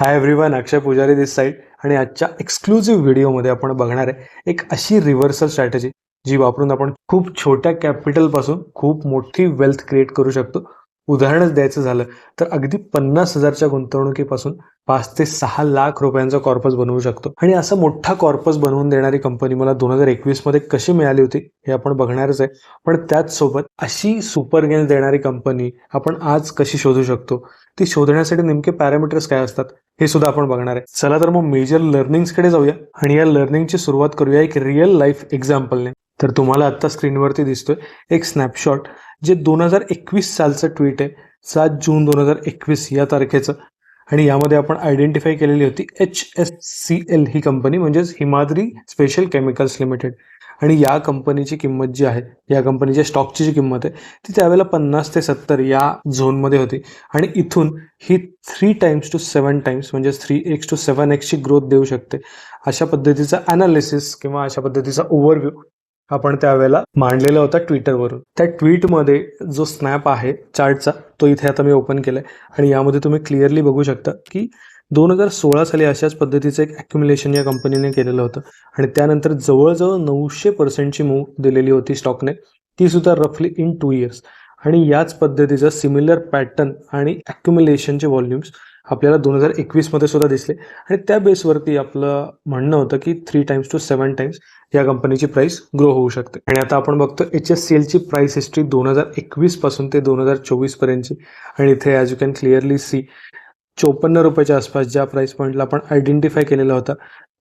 Hi everyone अक्षय पुजारी दिस side आणि आजच्या एक्सक्लुझिव्ह व्हिडिओमध्ये आपण बघणार आहे एक अशी रिव्हर्सल स्ट्रॅटेजी जी वापरून आपण खूप छोट्या कॅपिटलपासून खूप मोठी वेल्थ क्रिएट करू शकतो. उदाहरणच द्यायचं झालं तर अगदी पन्नास हजारच्या गुंतवणुकीपासून पाच ते सहा लाख रुपयांचा कॉर्पस बनवू शकतो. आणि असा मोठा कॉर्पस बनवून देणारी कंपनी मला दोन हजार एकवीसमध्ये कशी मिळाली होती हे आपण बघणारच आहे. पण त्याच सोबत अशी सुपर गेन्स देणारी कंपनी आपण आज कशी शोधू शकतो? ती शोधण्यासाठी नेमके पॅरामीटर्स काय असतात हे सुद्धा आपण बघणार आहे. चला तर मग मेजर लर्निंग्सकडे जाऊया. आणि या लर्निंगची सुरुवात करूया एक रिअल लाईफ एक्झाम्पलने तर तुम्हाला आत्ता स्क्रीनवरती दिसतोय एक स्नॅपशॉट जे दोन हजार एकवीस सालचं ट्विट आहे. सात जून दोन हजार एकवीस या तारखेचं. आणि यामध्ये आपण आयडेंटिफाय केलेली होती एच एस सी एल ही कंपनी म्हणजेच हिमाद्री स्पेशल केमिकल्स लिमिटेड आणि या कंपनीची किंमत जी आहे या कंपनीच्या स्टॉकची जी किंमत आहे ती त्यावेळेला पन्नास ते सत्तर या झोनमध्ये होती. आणि इथून ही three times two seven times म्हणजे थ्री एक्स टू सेवन एक्सची ग्रोथ देऊ शकते. अशा पद्धतीचा अनालिसिस किंवा अशा पद्धतीचा ओव्हरव्ह्यू आपण त्यावेळेला मांडलेला होता ट्विटरवरून त्या ट्विटमध्ये जो स्नॅप आहे चार्टचा तो इथे आता मी ओपन केलाय. आणि यामध्ये तुम्ही क्लिअरली बघू शकता की दोन हजार सोळा साली अशाच पद्धतीचं एक ॲक्युम्युलेशन या कंपनीने केलेलं होतं. आणि त्यानंतर जवळजवळ नऊशे पर्सेंटची मूव दिलेली होती स्टॉकने ती सुद्धा रफली इन टू इयर्स आणि याच पद्धतीचं सिमिलर पॅटर्न आणि ॲक्युम्युलेशनचे व्हॉल्युम्स आपल्याला दोन हजार एकवीसमध्ये सुद्धा दिसले. आणि त्या बेसवरती आपलं म्हणणं होतं की three times two seven times या कंपनीची प्राईस ग्रो होऊ शकते. आणि आता आपण बघतो एच एस सी एलची प्राईस हिस्ट्री दोन हजार एकवीसपासून ते दोन हजार चोवीसपर्यंतची आणि इथे as you can clearly see चोपन्न रुपयाच्या आसपास ज्या प्राईस पॉईंटला आपण आयडेंटिफाय केलेला होता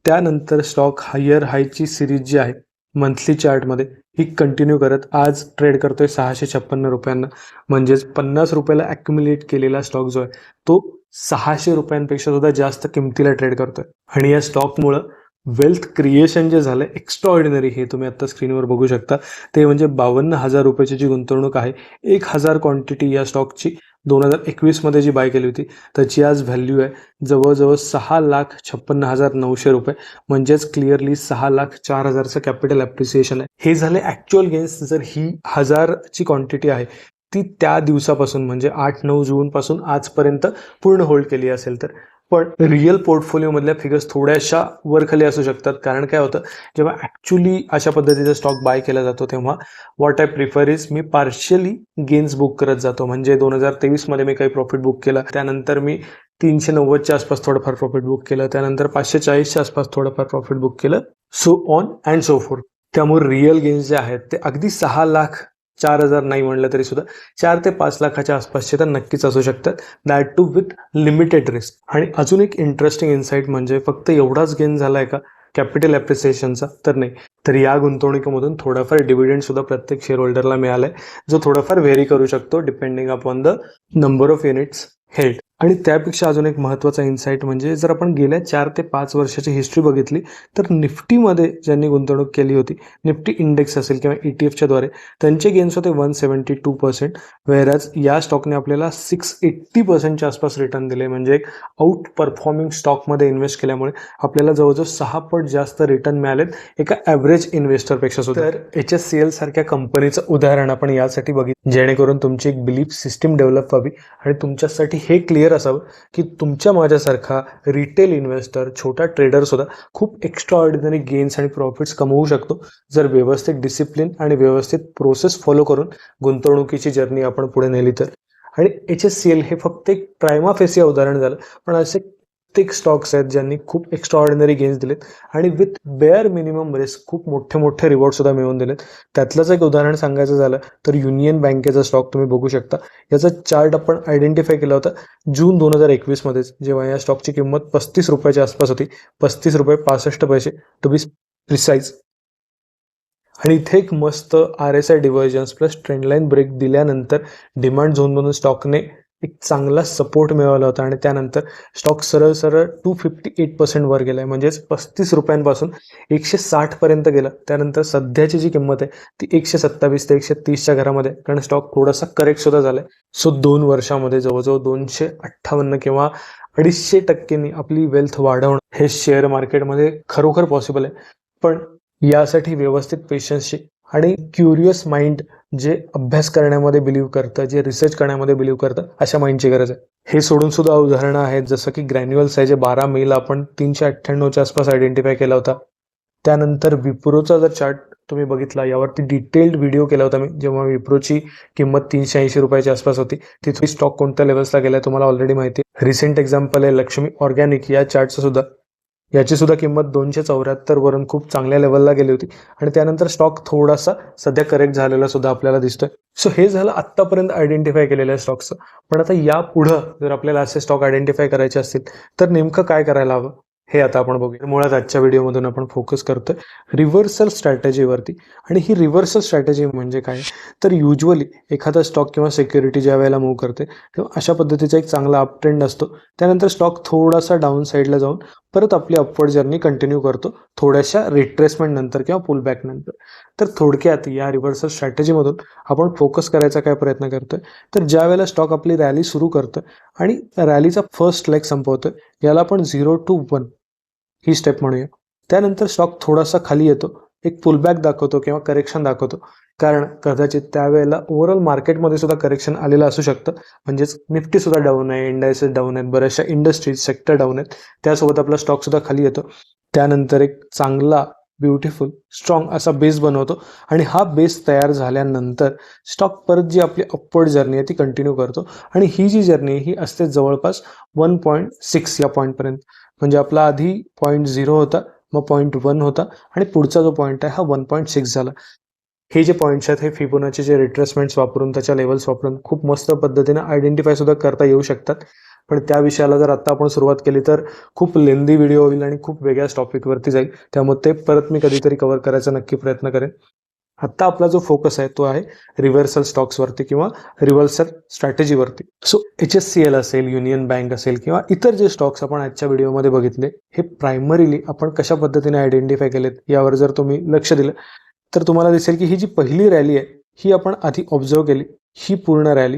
त्यानंतर स्टॉक हायर हायची सिरीज जी आहे मंथली चार्टमध्ये ही कंटिन्यू करत आज ट्रेड करतोय सहाशे छप्पन्न रुपयांना. म्हणजेच पन्नास रुपयाला ॲक्युम्युलेट केलेला स्टॉक जो आहे तो सहाशे रुपयांपेक्षा सुद्धा जास्त किमतीला ट्रेड करतोय. आणि या स्टॉकमुळं वेल्थ क्रिएशन जे झालं एक्स्ट्रा ऑर्डिनरी हे तुम्ही आता स्क्रीनवर बघू शकता. ते म्हणजे बावन्न हजार रुपयाची जी गुंतवणूक आहे एक हजार क्वांटिटी या स्टॉकची दोन हजार एकवीसमध्ये जी बाय केली होती त्याची आज व्हॅल्यू आहे जवळजवळ सहा लाख छप्पन्न हजार नऊशे रुपये. म्हणजेच क्लिअरली सहा लाख चार हजारचं कॅपिटल ॲप्रिसिएशन आहे. हे झाले ॲक्च्युअल गेन्स जर ही हजारची क्वांटिटी आहे ती त्या दिवसापासून म्हणजे आठ नऊ जूनपासून आजपर्यंत पूर्ण होल्ड केली असेल तर. पण रिअल पोर्टफोलिओमधल्या फिगर्स थोड्याशा वरखाली असू शकतात. कारण काय होतं जेव्हा ॲक्च्युली अशा पद्धतीचा स्टॉक बाय केला जातो तेव्हा वॉट आय प्रिफर इज मी पार्शियली गेन्स बुक करत जातो. म्हणजे दोन हजार तेवीसमध्ये मी काही प्रॉफिट बुक केला त्यानंतर मी तीनशे नव्वदच्या आसपास थोडंफार प्रॉफिट बुक केलं त्यानंतर पाचशे चाळीसच्या आसपास थोडंफार प्रॉफिट बुक केलं so on and so forth त्यामुळे रिअल गेन्स जे आहेत ते अगदी सहा लाख चार हजार नाही म्हणलं तरी सुद्धा चार ते पाच लाखाच्या आसपासचे तर नक्कीच असू शकतात. That too with limited risk आणि अजून एक इंटरेस्टिंग इन्साईट म्हणजे फक्त एवढाच गेन झालाय का? कॅपिटल ॲप्रिसिएशनचा तर नाही. तर या गुंतवणुकीमधून थोडाफार डिव्हिडंड सुद्धा प्रत्येक शेअर होल्डरला मिळालाय. जो थोडाफार व्हेरी करू शकतो depending upon the number of units held आणि त्यापेक्षा अजून एक महत्त्वाचा इन्साईट म्हणजे जर आपण गेल्या चार ते पाच वर्षाची हिस्ट्री बघितली तर निफ्टीमध्ये ज्यांनी गुंतवणूक केली होती निफ्टी इंडेक्स असेल किंवा ई टी एफच्या द्वारे त्यांचे गेन्स होते one seventy two percent whereas या स्टॉकने आपल्याला सिक्स एट्टी पर्सेंटच्या आसपास रिटर्न दिले. म्हणजे एक आउट परफॉर्मिंग स्टॉकमध्ये इन्व्हेस्ट केल्यामुळे आपल्याला जवळजवळ सहा पट जास्त रिटर्न मिळालेत एका ॲव्हरेज इन्व्हेस्टरपेक्षा सुद्धा. तर एच एस सी एल सारख्या कंपनीचं उदाहरण आपण यासाठी बघित जेणेकरून तुमची एक बिलीफ सिस्टीम डेव्हलप व्हावी आणि तुमच्यासाठी हे क्लिअर असावं की तुमच्या माझ्यासारखा रिटेल इन्व्हेस्टर छोटा ट्रेडर सुद्धा खूप एक्स्ट्रा ऑर्डिनरी गेन्स आणि प्रॉफिट्स कमवू शकतो. जर व्यवस्थित डिसिप्लिन आणि व्यवस्थित प्रोसेस फॉलो करून गुंतवणुकीची जर्नी आपण पुढे नेली तर. आणि एच एस सी एल हे फक्त एक प्रायमाफेसिया उदाहरण झालं. पण असे कित्येक स्टॉक्स आहेत ज्यांनी खूप एक्स्ट्रा ऑर्डिनरी गेन्स दिलेत. आणि विथ बेअर मिनिमम रिस्क खूप मोठे मोठे रिवॉर्ड सुद्धा मिळवून दिलेत. त्यातलंच एक उदाहरण सांगायचं झालं तर युनियन बँकेचा स्टॉक तुम्ही बघू शकता. याचा चार्ट आपण आयडेंटिफाय केला होता जून दोन हजार एकवीसमध्येच जेव्हा या स्टॉकची किंमत पस्तीस रुपयाच्या आसपास होती. पस्तीस रुपये पासष्ट पैसे. टू बी प्रिसाईज आणि इथे एक मस्त R S I divergence plus trendline break दिल्यानंतर डिमांड झोनमधून स्टॉकने एक चांगला सपोर्ट मिळवला होता आणि त्यानंतर स्टॉक सरळ सरळ टू फिफ्टी एट पर्सेंट वर गेला आहे म्हणजेच पस्तीस रुपयांपासून एकशे साठपर्यंत गेला. त्यानंतर सध्याची जी किंमत आहे ती एकशे सत्तावीस ते एकशे तीसच्या घरामध्ये कारण स्टॉक थोडासा करेक्ट सुद्धा झाला आहे सो दोन वर्षामध्ये जवळजवळ दोनशे अठ्ठावन्न किंवा अडीचशे टक्क्यांनी आपली वेल्थ वाढवणं हे शेअर मार्केटमध्ये खरोखर पॉसिबल आहे. पण यासाठी व्यवस्थित पेशन्सची आणि क्युरियस माइंड जे अभ्यास करण्यामध्ये बिलीव्ह करतं जे रिसर्च करण्यामध्ये बिलीव्ह करतं अशा माइंडची गरज आहे. हे सोडून सुद्धा उदाहरणं आहेत जसं की ग्रॅन्युअल्स आहे जे बारा मेला आपण तीनशे अठ्ठ्याण्णवच्या आसपास आयडेंटिफाय केला होता. त्यानंतर विप्रोचा जर चार्ट तुम्ही बघितला यावरती डिटेल्ड व्हिडिओ केला होता मी जेव्हा विप्रोची किंमत तीनशे ऐंशी रुपयाच्या आसपास होती. तिथे स्टॉक कोणत्या लेवल्सला गेला तुम्हाला ऑलरेडी माहिती आहे. रिसेंट एक्झाम्पल आहे लक्ष्मी ऑर्गॅनिक या चार्टचं सुद्धा. याची सुद्धा किंमत दोनशे चौऱ्याहत्तर वरून खूप चांगल्या लेवलला गेली होती. आणि त्यानंतर स्टॉक थोडासा सध्या करेक्ट झालेला सुद्धा आपल्याला दिसतोय. सो हे झालं आत्तापर्यंत आयडेंटिफाय केलेल्या स्टॉक्सचं पण आता या पुढं जर आपल्याला असे स्टॉक आयडेंटिफाय करायचे असतील तर नेमकं काय करायला हवं? हे आता आपण बघूया. मुळात आजच्या व्हिडिओमधून आपण फोकस करतोय रिव्हर्सल स्ट्रॅटेजीवरती आणि ही रिव्हर्सल स्ट्रॅटेजी म्हणजे काय? तर युजली एखादा स्टॉक किंवा सिक्युरिटी ज्या वेळेला मूव्ह करते तेव्हा अशा पद्धतीचा एक चांगला अप ट्रेंड असतो. त्यानंतर स्टॉक थोडासा डाऊन साईडला जाऊन परत आपली अपवर्ड जर्नी कंटिन्यू करतो. थोड्याशा रिट्रेसमेंट नंतर किंवा पुलबॅक नंतर. तर थोडक्यात या रिव्हर्सल स्ट्रॅटेजीमधून आपण फोकस करायचा काय प्रयत्न करतोय? तर ज्या वेळेला स्टॉक आपली रॅली सुरू करतं आणि रॅलीचा फर्स्ट लेग संपवतोय याला आपण झिरो टू वन ही स्टेप म्हणूया. त्यानंतर स्टॉक थोडासा खाली येतो. एक पुलबॅक दाखवतो किंवा करेक्शन दाखवतो. कारण कदाचित त्यावेळेला ओव्हरऑल मार्केटमध्ये सुद्धा करेक्शन आलेलं असू शकतं. म्हणजेच निफ्टी सुद्धा डाऊन आहे इंडायसेस डाऊन आहेत बऱ्याचशा इंडस्ट्रीज सेक्टर डाऊन आहेत. त्यासोबत आपला स्टॉक सुद्धा खाली येतो. त्यानंतर एक चांगला ब्युटिफुल स्ट्रॉंग असा बेस बनवतो. आणि हा बेस तयार झाल्यानंतर स्टॉक परत जी आपली अपवर्ड जर्नी आहे ती कंटिन्यू करतो. आणि ही जी जर्नी ही असते जवळपास वन पॉईंट सिक्स या पॉईंटपर्यंत म्हणजे आपला आधी पॉईंट झिरो होता मग पॉईंट वन होता. आणि पुढचा जो पॉईंट आहे हा वन पॉईंट सिक्स झाला. हे जे पॉईंट्स आहेत हे फिबोनाचे जे रिट्रेसमेंट्स वापरून त्याच्या लेवल्स वापरून खूप मस्त पद्धतीने आयडेंटिफाय सुद्धा करता येऊ शकतात. पण त्या विषयाला जर आता आपण सुरुवात केली तर खूप लेंदी व्हिडिओ होईल आणि खूप वेगळ्याच टॉपिकवरती जाईल. त्यामुळे ते परत मी कधीतरी कव्हर करायचा नक्की प्रयत्न करेन. आत्ता आपला जो फोकस आहे तो आहे रिव्हर्सल स्टॉक्सवरती किंवा reversal स्ट्रॅटेजीवरती so H S C L असेल युनियन बँक असेल किंवा इतर जे स्टॉक्स आपण आजच्या व्हिडिओमध्ये बघितले हे प्रायमरीली आपण कशा पद्धतीने आयडेंटिफाय केलेत यावर जर तुम्ही लक्ष दिलं तर तुम्हाला दिसेल की ही जी पहिली रॅली आहे ही आपण आधी ऑब्झर्व केली. ही पूर्ण रॅली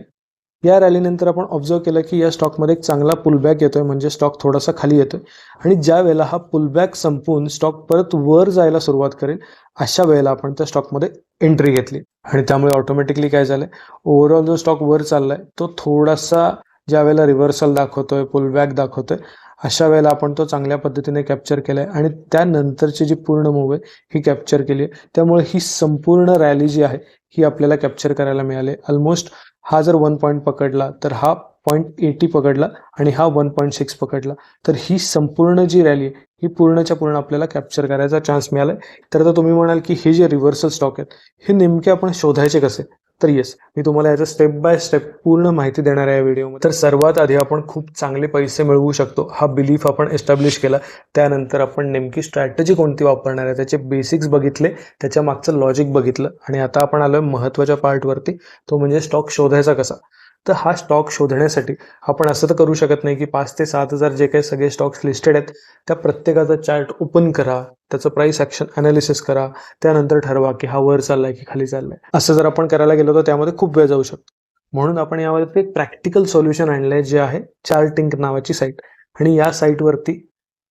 या रॅलीनंतर आपण ऑब्झर्व केलं की या स्टॉकमध्ये एक चांगला पुलबॅक येतोय म्हणजे स्टॉक थोडासा खाली येतोय. आणि ज्या वेळेला हा पुलबॅक संपून स्टॉक परत वर जायला सुरुवात करेल अशा वेळेला आपण त्या स्टॉकमध्ये एंट्री घेतली. आणि त्यामुळे ऑटोमॅटिकली काय झालंय? ओव्हरऑल जो स्टॉक वर चाललाय तो थोडासा ज्या वेळेला रिव्हर्सल दाखवतोय पुलबॅक दाखवतोय अशा वेळेला आपण तो चांगल्या पद्धतीने कॅप्चर केला आहे आणि त्यानंतरची जी पूर्ण मूव्ह आहे ही कॅप्चर केली आहे. त्यामुळे ही संपूर्ण रॅली जी आहे ही आपल्याला कॅप्चर करायला मिळाली. ऑलमोस्ट हा जर वन पॉईंट पकडला तर हा पॉईंट एटी पकडला आणि हा वन पॉईंट सिक्स पकडला. तर ही संपूर्ण जी रॅली आहे ही पूर्णच्या पूर्ण आपल्याला कॅप्चर करायचा चान्स मिळाला तर आता तुम्ही म्हणाल की हे जे रिव्हर्सल स्टॉक आहेत हे नेमके आपण शोधायचे कसे? तर येस मी तुम्हाला याचं स्टेप बाय स्टेप पूर्ण माहिती देणार आहे या व्हिडिओमध्ये तर सर्वात आधी आपण खूप चांगले पैसे मिळवू शकतो हा बिलीफ आपण एस्टॅब्लिश केला. त्यानंतर आपण नेमकी स्ट्रॅटेजी कोणती वापरणार आहे त्याचे बेसिक्स बघितले त्याच्या मागचं लॉजिक बघितलं. आणि आता आपण आलोय महत्त्वाच्या पार्टवरती तो म्हणजे स्टॉक शोधायचा कसा? तर हा स्टॉक शोधण्यासाठी आपण असं तर करू शकत नाही की पाच ते सात हजार जे काही सगळे स्टॉक्स लिस्टेड आहेत त्या प्रत्येकाचा चार्ट ओपन करा त्याचं प्राईस ॲक्शन अनालिसिस करा त्यानंतर ठरवा की हा वर चाललाय की खाली चाललाय. असं जर आपण करायला गेलो तर त्यामध्ये खूप वेळ जाऊ शकतो. म्हणून आपण यामध्ये एक प्रॅक्टिकल सोल्युशन आणलंय जे आहे चार्टिंग नावाची साईट आणि या साईटवरती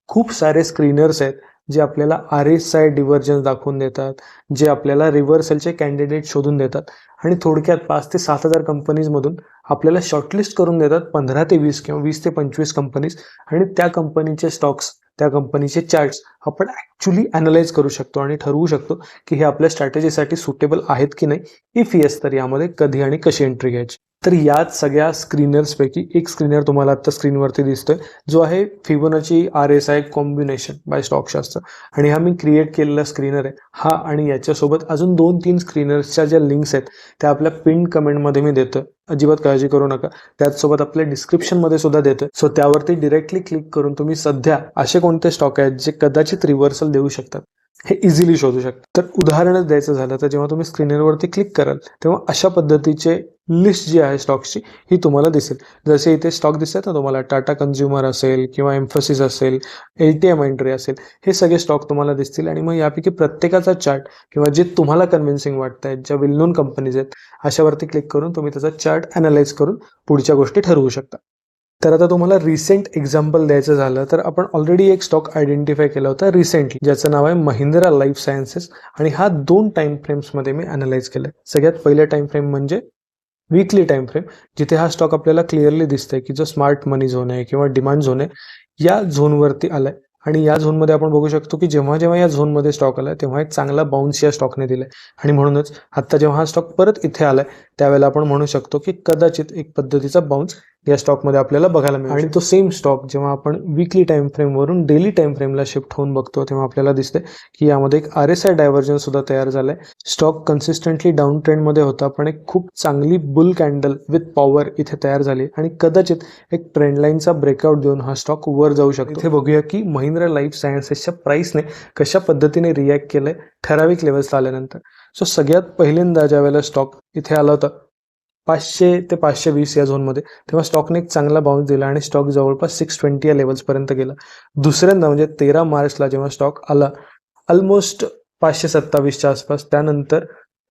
खूप सारे स्क्रीनर्स आहेत. जे आपल्याला आर एस आय डिव्हर्जन्स दाखवून देतात जे आपल्याला रिव्हर्सलचे कॅन्डिडेट शोधून देतात आणि थोडक्यात पाच ते सात हजार कंपनीजमधून आपल्याला शॉर्टलिस्ट करून देतात पंधरा ते वीस किंवा वीस ते पंचवीस कंपनीज आणि त्या कंपनीचे स्टॉक्स त्या कंपनीचे चार्ट्स आपण ॲक्च्युली अनालाइज करू शकतो आणि ठरवू शकतो की हे आपल्या स्ट्रॅटेजीसाठी सुटेबल आहेत की नाही इफ येस तर यामध्ये कधी आणि कशी एंट्री घ्यायची. तर याच सगळ्या स्क्रीनर्सपैकी एक स्क्रीनर तुम्हाला आता स्क्रीनवरती दिसतोय जो आहे Fibonacci R S I combination by स्टॉकशास्त्र आणि हा मी क्रिएट केलेला स्क्रीनर आहे. हा आणि याच्यासोबत अजून दोन तीन स्क्रीनर्सच्या ज्या लिंक्स आहेत त्या आपल्या पिन कमेंटमध्ये मी देतो अजिबात काळजी करू नका. त्याचसोबत आपल्या डिस्क्रिप्शनमध्ये सुद्धा देतोय. सो त्यावरती डिरेक्टली क्लिक करून तुम्ही सध्या असे कोणते स्टॉक आहेत जे कदाचित रिव्हर्सल देऊ शकतात? हे इझिली शोधू शकता. तर उदाहरणच द्यायचं झालं तर जेव्हा तुम्ही स्क्रीनरवरती क्लिक कराल तेव्हा अशा पद्धतीचे लिस्ट जी आहे स्टॉक्सची ही तुम्हाला दिसेल. जसे इथे स्टॉक दिसतात ना तुम्हाला टाटा कन्झ्युमर असेल किंवा एम्फोसिस असेल एल टी एम एंट्री असेल हे सगळे स्टॉक तुम्हाला दिसतील. आणि मग यापैकी प्रत्येकाचा चार्ट किंवा जे तुम्हाला कन्व्हिन्सिंग वाटत आहेत ज्या वेल नोन कंपनीज आहेत अशावरती क्लिक करून तुम्ही त्याचा चार्ट अनालाइज करून पुढच्या गोष्टी ठरवू शकता. तर आता तुम्हाला रिसेंट एक्झाम्पल द्यायचं झालं तर आपण ऑलरेडी एक स्टॉक आयडेंटिफाय केला होता रिसेंटली ज्याचं नाव आहे महिंद्रा लाईफ सायन्सेस आणि हा दोन टाइम फ्रेम्समध्ये मी अनालाइज केलं सगळ्यात पहिल्या टाइम फ्रेम म्हणजे वीकली टाइम फ्रेम जिथे हा स्टॉक आपल्याला क्लिअरली दिसतंय की जो स्मार्ट मनी झोन आहे किंवा डिमांड झोन आहे या झोनवरती आलाय. आणि या झोनमध्ये आपण बघू शकतो की जेव्हा जेव्हा या झोनमध्ये स्टॉक आलाय तेव्हा एक चांगला बाउन्स या स्टॉकने दिलाय. आणि म्हणूनच आता जेव्हा हा स्टॉक परत इथे आलाय त्यावेळेला आपण म्हणू शकतो की कदाचित एक पद्धतीचा बाउन्स या स्टॉकमध्ये आपल्याला बघायला मिळेल आणि तो सेम स्टॉक जेव्हा आपण विकली टाइम फ्रेमवरून डेली टाइम फ्रेमला शिफ्ट होऊन बघतो तेव्हा आपल्याला दिसते की यामध्ये एक आर एस आय डायव्हर्जन सुद्धा तयार झालाय. स्टॉक कन्सिस्टंटली डाऊन ट्रेंडमध्ये होता पण एक खूप चांगली बुल कॅन्डल विथ पॉवर इथे तयार झाली आणि कदाचित एक ट्रेंड लाईनचा ब्रेकआउट देऊन हा स्टॉक वर जाऊ शकतो. इथे बघूया की महिंद्रा लाईफ सायन्सेसच्या प्राइसने कशा पद्धतीने रिॲक्ट केलंय ठराविक लेवल्सला आल्यानंतर. सो सगळ्यात पहिल्यांदा ज्या वेळेला स्टॉक इथे आला होता पाचशे ते पाचशे वीस या झोनमध्ये तेव्हा स्टॉकने एक चांगला बाउन्स दिला आणि स्टॉक जवळपास सिक्स ट्वेंटी या लेवल्सपर्यंत गेला. दुसऱ्यांदा म्हणजे तेरा मार्चला जेव्हा स्टॉक आला ऑलमोस्ट पाचशे सत्तावीसच्या आसपास त्यानंतर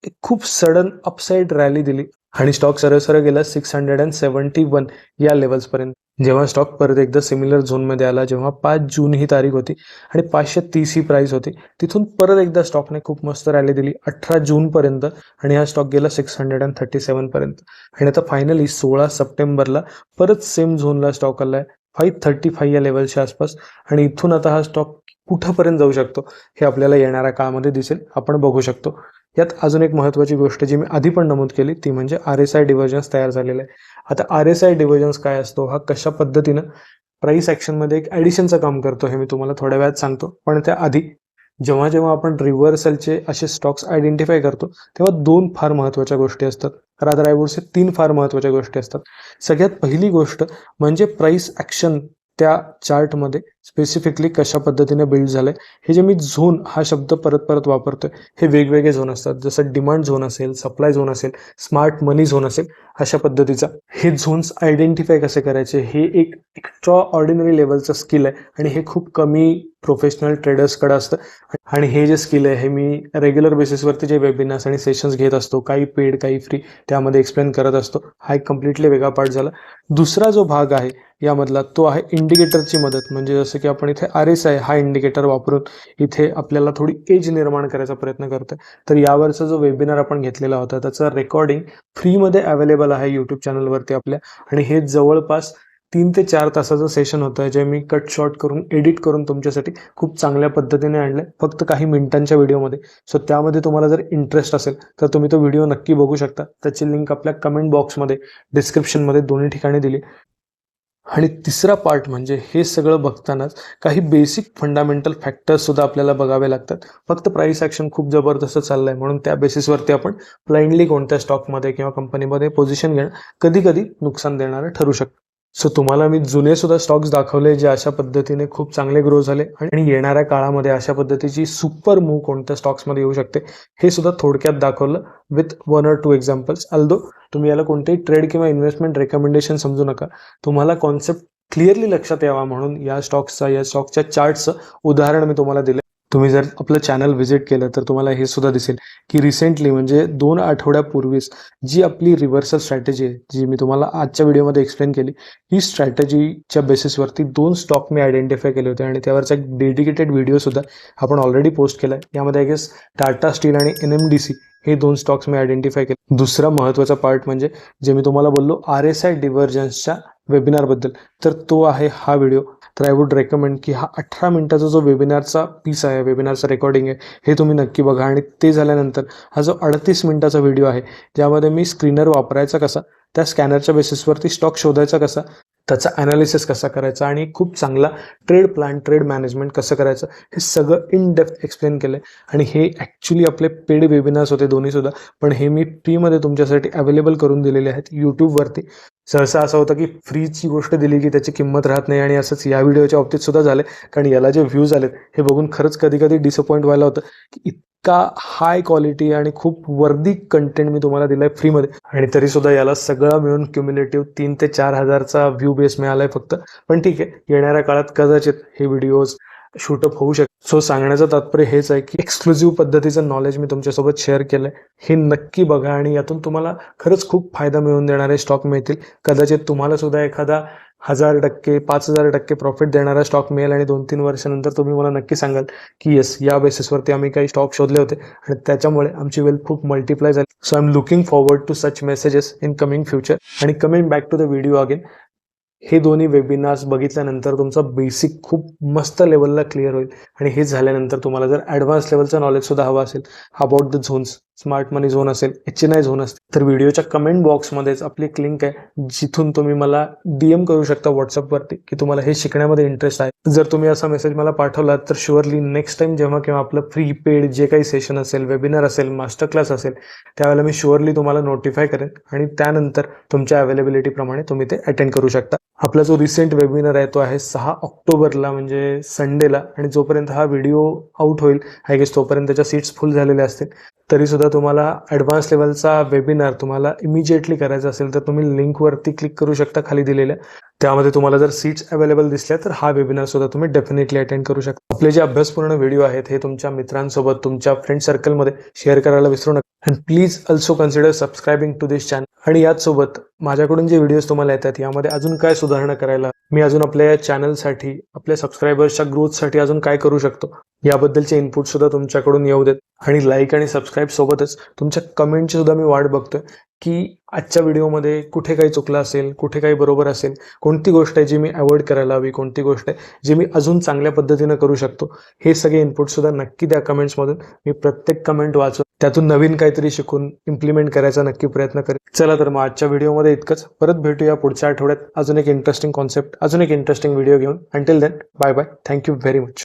एक खूप सडन अपसाईड रॅली दिली. आणि स्टॉक सरळ सरळ गेला six hundred and seventy one या लेवल्सपर्यंत जेव्हा स्टॉक परत एकदा सिमिलर झोनमध्ये आला जेव्हा पाच जून ही तारीख होती आणि पाचशे तीस ही प्राईस होती तिथून परत एकदा स्टॉकने खूप मस्त रॅली दिली अठरा जूनपर्यंत आणि हा स्टॉक गेला सिक्स हंड्रेड अँड थर्टी सेवनपर्यंत आणि आता फायनली सोळा सप्टेंबरला परत सेम झोनला स्टॉक आला आहे फाईव्ह थर्टी फाईव्ह या लेवलच्या आसपास. आणि इथून आता हा स्टॉक कुठंपर्यंत जाऊ शकतो हे आपल्याला येणाऱ्या काळामध्ये दिसेल. आपण बघू शकतो. यात अजून एक महत्त्वाची गोष्ट जी मी आधी पण नमूद केली ती म्हणजे आर एस आय डिव्हर्जन्स तयार झालेले आहे आता आर एस आय डिव्हर्जन्स काय असतो? हा कशा पद्धतीनं प्राईस ॲक्शनमध्ये एक ॲडिशनचं काम करतो हे मी तुम्हाला थोड्या वेळात सांगतो. पण त्याआधी जेव्हा जेव्हा आपण रिव्हर्सलचे असे स्टॉक्स आयडेंटिफाय करतो तेव्हा दोन फार महत्त्वाच्या गोष्टी असतात. रादर आय वुड तीन फार महत्त्वाच्या गोष्टी असतात. सगळ्यात पहिली गोष्ट म्हणजे प्राईस ॲक्शन त्या चार्टमध्ये स्पेसिफिकली कशा पद्धतीने बिल्ड झालंय? हे जे मी झोन हा शब्द परत परत वापरतोय हे वेगवेगळे झोन असतात. जसं डिमांड झोन असेल सप्लाय झोन असेल स्मार्ट मनी झोन असेल अशा पद्धतीचा. हे झोन्स आयडेंटिफाय कसे करायचे? हे एक एक्स्ट्रा ऑर्डिनरी लेवलचं स्किल आहे आणि हे खूप कमी प्रोफेशनल ट्रेडर्सकडे असतं. आणि हे जे स्किल आहे हे मी रेग्युलर बेसिसवरती जे वेबिनार्स आणि सेशन्स घेत असतो काही पेड काही फ्री त्यामध्ये एक्सप्लेन करत असतो. हा एक कम्प्लिटली वेगळा पार्ट झाला. दुसरा जो भाग आहे यामधला तो आहे इंडिकेटरची मदत. म्हणजे जसं की आपण इथे आर एस आय हा इंडिकेटर वापरून इथे आपल्याला थोडी एज निर्माण करायचा प्रयत्न करतोय. तर यावरचा जो वेबिनार आपण घेतलेला होता त्याचं रेकॉर्डिंग फ्रीमध्ये अवेलेबल आहे यूट्यूब चॅनलवरती आपल्या. आणि हे जवळपास तीन ते चार तासाचं सेशन होतं जे मी कट शॉर्ट करून एडिट करून तुमच्यासाठी खूप चांगल्या पद्धतीने आणलं फक्त काही मिनिटांच्या व्हिडिओमध्ये सो त्यामध्ये तुम्हाला जर इंटरेस्ट असेल तर तुम्ही तो व्हिडिओ नक्की बघू शकता. त्याची लिंक आपल्या कमेंट बॉक्समध्ये डिस्क्रिप्शनमध्ये दोन्ही ठिकाणी दिली. आणि तिसरा पार्ट म्हणजे हे सगळं बघतानाच काही बेसिक फंडामेंटल फॅक्टर्स सुद्धा आपल्याला बघावे लागतात. फक्त प्राईस ॲक्शन खूप जबरदस्त चाललंय म्हणून त्या बेसिसवरती आपण ब्लाइंडली कोणत्या स्टॉकमध्ये किंवा कंपनीमध्ये पोझिशन घेणं कधी कधी नुकसान देणारं ठरू शकतं. सो तुम्हाला मी जुने सुद्धा स्टॉक्स दाखवले जे अशा पद्धतीने खूप चांगले ग्रो झाले. आणि येणाऱ्या काळामध्ये अशा पद्धतीची सुपर मूव कोणत्या स्टॉक्समध्ये येऊ शकते हे सुद्धा थोडक्यात दाखवलं with one or two examples although तुम्ही याला कोणतेही ट्रेड किंवा इन्व्हेस्टमेंट रेकमेंडेशन समजू नका. तुम्हाला कॉन्सेप्ट क्लिअरली लक्षात यावा म्हणून या स्टॉक्सचा या स्टॉकच्या चार्टचं उदाहरण मी तुम्हाला दिलं. तुम्ही जर आपलं चॅनल व्हिजिट केलं तर तुम्हाला हे सुद्धा दिसेल की रिसेंटली म्हणजे दोन आठवड्यापूर्वीच जी आपली रिव्हर्सल स्ट्रॅटेजी आहे जी मी तुम्हाला आजच्या व्हिडिओमध्ये एक्सप्लेन केली ही स्ट्रॅटेजीच्या बेसिसवरती दोन स्टॉक मी आयडेंटिफाय केले होते. आणि त्यावरचा एक डेडिकेटेड व्हिडिओसुद्धा आपण ऑलरेडी पोस्ट केला आहे यामध्ये आय गेस टाटा स्टील आणि एन एम डी सी हे दोन स्टॉक्स मी आयडेंटिफाय केले. दुसरा महत्त्वाचा पार्ट म्हणजे जे मी तुम्हाला बोललो आर एस आय डिव्हर्जन्सच्या वेबिनारबद्दल तर तो आहे हा व्हिडिओ तर आय वुड रेकमेंड की हा अठरा मिनिटाचा जो वेबिनारचा पीस आहे वेबिनारचा रेकॉर्डिंग आहे हे तुम्ही नक्की बघा. आणि ते झाल्यानंतर हा जो अडतीस मिनिटाचा व्हिडिओ आहे ज्यामध्ये मी स्क्रीनर वापरायचा कसा त्या स्कॅनरच्या बेसिसवरती स्टॉक शोधायचा कसा त्याचा ॲनालिसिस कसा करायचा आणि खूप चांगला ट्रेड प्लॅन ट्रेड मॅनेजमेंट कसं करायचं हे सगळं इन डेप्थ एक्सप्लेन केलं आहे आणि हे ॲक्च्युली आपले पेड वेबिनार्स होते दोन्हीसुद्धा पण हे मी फ्रीमध्ये तुमच्यासाठी अवेलेबल करून दिलेले आहेत यूट्यूबवरती सहसा असं होतं की फ्रीची गोष्ट दिली की त्याची किंमत राहत नाही आणि असंच या व्हिडिओच्या बाबतीत सुद्धा झालं कारण याला जे व्ह्यूज आलेत हे बघून खरंच कधी कधी डिसअपॉइंट व्हायला होतं की इतका हाय क्वालिटी आणि खूप वर्दी कंटेंट मी तुम्हाला दिलाय फ्रीमध्ये आणि तरी सुद्धा याला सगळं मिळून क्युम्युलेटिव्ह तीन ते चार हजारचा व्ह्यू बेस मिळालाय फक्त. पण ठीक आहे येणाऱ्या काळात कदाचित हे व्हिडिओज शूटअप होऊ शकते सो सांगण्याचं तात्पर्य हेच आहे की एक्सक्लुझिव्ह पद्धतीचं नॉलेज मी तुमच्यासोबत शेअर केलंय. हे नक्की बघा आणि यातून तुम्हाला खरंच खूप फायदा मिळवून देणारे स्टॉक मिळतील. कदाचित तुम्हाला सुद्धा एखादा हजार टक्के पाच हजार टक्के प्रॉफिट देणारा स्टॉक मिळेल आणि दोन तीन वर्षानंतर तुम्ही मला नक्की सांगाल की येस या बेसिसवरती आम्ही काही स्टॉक शोधले होते आणि त्याच्यामुळे आमची वेल्थ खूप मल्टिप्लाय झाली. So I am looking forward to such messages in coming future आणि coming back to the video again हे दोन्ही वेबिनार्स बघितल्यानंतर तुमचा बेसिक खूप मस्त लेवलला क्लिअर होईल. आणि हे झाल्यानंतर तुम्हाला जर ॲडव्हान्स लेवलचं नॉलेज सुद्धा हवं असेल about the zones smart money zone असेल एच एन आय झोन असेल तर व्हिडिओच्या कमेंट बॉक्समध्येच आपली एक लिंक आहे. जिथून तुम्ही मला डीएम करू शकता व्हॉट्सअपवरती की तुम्हाला हे शिकण्यामध्ये इंटरेस्ट आहे. जर तुम्ही असा मेसेज मला पाठवला तर शुअरली नेक्स्ट टाइम जेव्हा किंवा आपलं फ्री पेड जे काही सेशन असेल वेबिनार असेल मास्टर क्लास असेल त्यावेळेला मी शुअरली तुम्हाला नोटिफाय करेन. आणि त्यानंतर तुमच्या अवेलेबिलिटीप्रमाणे तुम्ही ते अटेंड करू शकता. आपला जो रिसेंट वेबिनार आहे तो आहे सहा ऑक्टोबरला म्हणजे संडेला आणि जोपर्यंत हा व्हिडिओ आउट होईल आय गेस तोपर्यंत त्याच्या सीट्स फुल झालेल्या असतील. तरी सुद्धा तुम्हाला ॲडव्हान्स लेवलचा वेबिनार तुम्हाला इमिजिएटली करायचा असेल तर तुम्ही लिंकवरती क्लिक करू शकता खाली दिलेल्या. त्यामध्ये तुम्हाला जर सीट्स अवेलेबल दिसल्या तर हा वेबिनार सुद्धा तुम्ही डेफिनेटली अटेंड करू शकता. आपले जे अभ्यासपूर्ण व्हिडिओ आहेत हे तुमच्या मित्रांसोबत तुमच्या फ्रेंड सर्कलमध्ये शेअर करायला विसरू नका. And please also consider subscribing to this channel आणि याचसोबत माझ्याकडून जे व्हिडिओज तुम्हाला येतात यामध्ये अजून काय सुधारणा करायला मी अजून आपल्या या चॅनलसाठी आपल्या सबस्क्रायबर्सच्या ग्रोथसाठी अजून काय करू शकतो याबद्दलचे इनपुट सुद्धा तुमच्याकडून येऊ देत. आणि लाईक आणि सबस्क्राईब सोबतच तुमच्या कमेंटची सुद्धा मी वाट बघतोय की आजच्या व्हिडिओमध्ये कुठे काही चुकलं असेल कुठे काही बरोबर असेल कोणती गोष्ट आहे जी मी अवॉइड करायला हवी कोणती गोष्ट आहे जी मी अजून चांगल्या पद्धतीनं करू शकतो हे सगळे इनपुट सुद्धा नक्की द्या कमेंट्समधून मी प्रत्येक कमेंट वाचून त्यातून नवीन काहीतरी शिकून इम्प्लिमेंट करायचा नक्की प्रयत्न करेल चला तर मग आजच्या व्हिडिओमध्ये इतकंच. परत भेटूया पुढच्या आठवड्यात. अजून एक इंटरेस्टिंग कॉन्सेप्ट अजून एक इंटरेस्टिंग व्हिडिओ घेऊन. Until then bye bye thank you very much